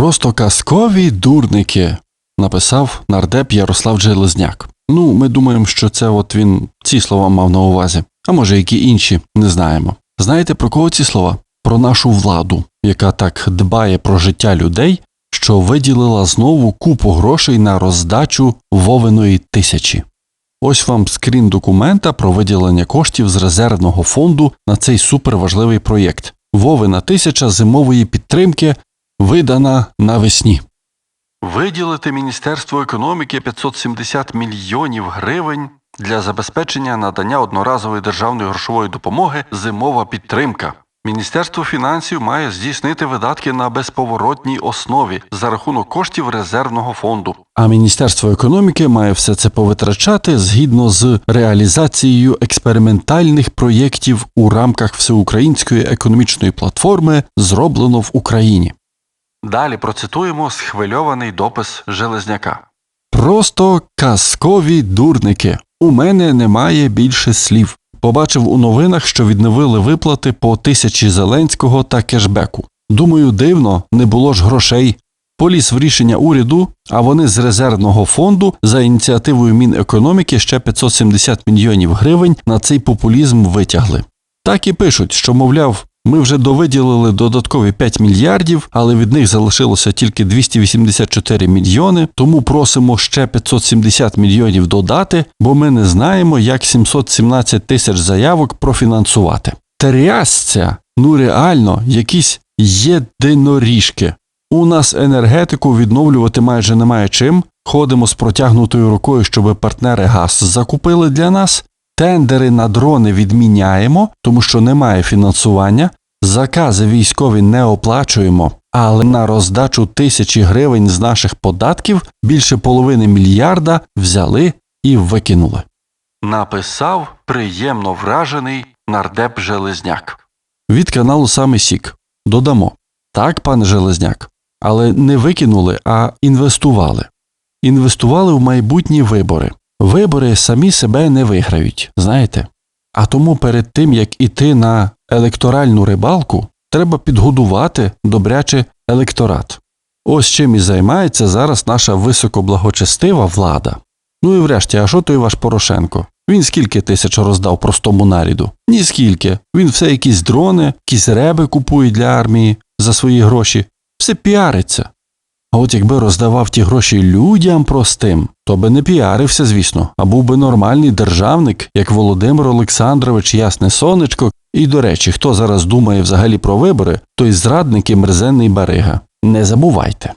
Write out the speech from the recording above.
Просто казкові дурники, написав нардеп Ярослав Железняк. Ну, ми думаємо, що це от він ці слова мав на увазі, а може які інші, не знаємо. Знаєте про кого ці слова? Про нашу владу, яка так дбає про життя людей, що виділила знову купу грошей на роздачу Вовиної тисячі. Ось вам скрін документа про виділення коштів з резервного фонду на цей суперважливий проєкт. Вовина тисяча зимової підтримки видана навесні. Виділити Міністерству економіки 570 мільйонів гривень для забезпечення надання одноразової державної грошової допомоги зимова підтримка. Міністерство фінансів має здійснити видатки на безповоротній основі за рахунок коштів резервного фонду. А Міністерство економіки має все це повитрачати згідно з реалізацією експериментальних проєктів у рамках всеукраїнської економічної платформи зроблено в Україні. Далі процитуємо схвильований допис Железняка. Просто казкові дурники. У мене немає більше слів. Побачив у новинах, що відновили виплати по тисячі Зеленського та кешбеку. Думаю, дивно, не було ж грошей. Поліз в рішення уряду, а вони з резервного фонду за ініціативою Мінекономіки ще 570 мільйонів гривень на цей популізм витягли. Так і пишуть, що, мовляв, ми вже довиділили додаткові 5 мільярдів, але від них залишилося тільки 284 мільйони, тому просимо ще 570 мільйонів додати, бо ми не знаємо, як 717 тисяч заявок профінансувати. Трясця, ну реально, якісь єдиноріжки. У нас енергетику відновлювати майже немає чим. Ходимо з протягнутою рукою, щоб партнери газ закупили для нас. Тендери на дрони відміняємо, тому що немає фінансування. Закази військові не оплачуємо, але на роздачу тисячі гривень з наших податків більше половини мільярда взяли і викинули. Написав приємно вражений нардеп Железняк. Від каналу саме Сік. Додамо. Так, пане Железняк, але не викинули, а інвестували. Інвестували в майбутні вибори. Вибори самі себе не виграють, знаєте. А тому перед тим, як іти на електоральну рибалку, треба підгодувати добряче електорат. Ось чим і займається зараз наша високоблагочестива влада. Ну і врешті, а що той ваш Порошенко? Він скільки тисяч роздав простому наріду? Ні скільки. Він все якісь дрони, якісь реби купує для армії за свої гроші. Все піариться. А от якби роздавав ті гроші людям простим, то би не піарився, звісно, а був би нормальний державник, як Володимир Олександрович Ясне Сонечко. І, до речі, хто зараз думає взагалі про вибори, той зрадник і мерзенний барига. Не забувайте.